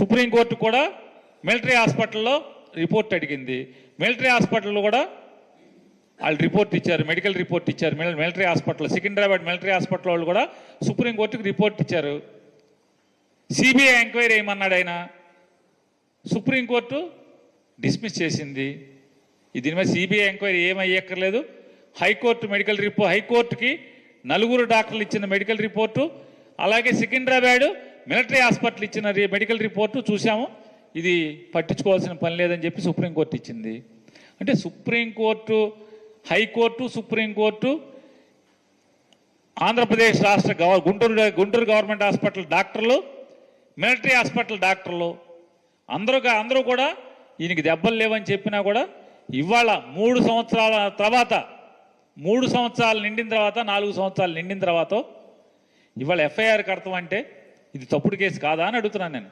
Supreme court కూడా military హాస్పిటల్లో report అడిగింది. మిలిటరీ హాస్పిటల్లో కూడా వాళ్ళు రిపోర్ట్ ఇచ్చారు మెడికల్ రిపోర్ట్ ఇచ్చారు military hospital Secunderabad military hospital వాళ్ళు కూడా సుప్రీంకోర్టుకి రిపోర్ట్ ఇచ్చారు. సిబిఐ ఎంక్వైరీ ఏమన్నాడు ఆయన? సుప్రీంకోర్టు డిస్మిస్ చేసింది. దీని మీద సిబిఐ ఎంక్వైరీ ఏమయ్యక్కర్లేదు. హైకోర్టు మెడికల్ రిపోర్ట్ హైకోర్టుకి నలుగురు డాక్టర్లు ఇచ్చిన మెడికల్ రిపోర్టు అలాగే సికింద్రాబాద్ మిలిటరీ హాస్పిటల్ ఇచ్చిన మెడికల్ రిపోర్టు చూసాము ఇది పట్టించుకోవాల్సిన పని లేదని చెప్పి సుప్రీంకోర్టు ఇచ్చింది. అంటే సుప్రీంకోర్టు హైకోర్టు సుప్రీంకోర్టు ఆంధ్రప్రదేశ్ రాష్ట్ర గవ గుంటూరు గుంటూరు గవర్నమెంట్ హాస్పిటల్ డాక్టర్లు మిలిటరీ హాస్పిటల్ డాక్టర్లు అందరూ అందరూ కూడా ఈయనకి దెబ్బలు లేవని చెప్పినా కూడా ఇవాళ మూడు సంవత్సరాల తర్వాత మూడు సంవత్సరాలు నిండిన తర్వాత నాలుగు సంవత్సరాలు నిండిన తర్వాత ఇవాళ ఎఫ్ఐఆర్ కడతాం అంటే ఇది తప్పుడు కేసు కాదా అని అడుగుతున్నాను నేను.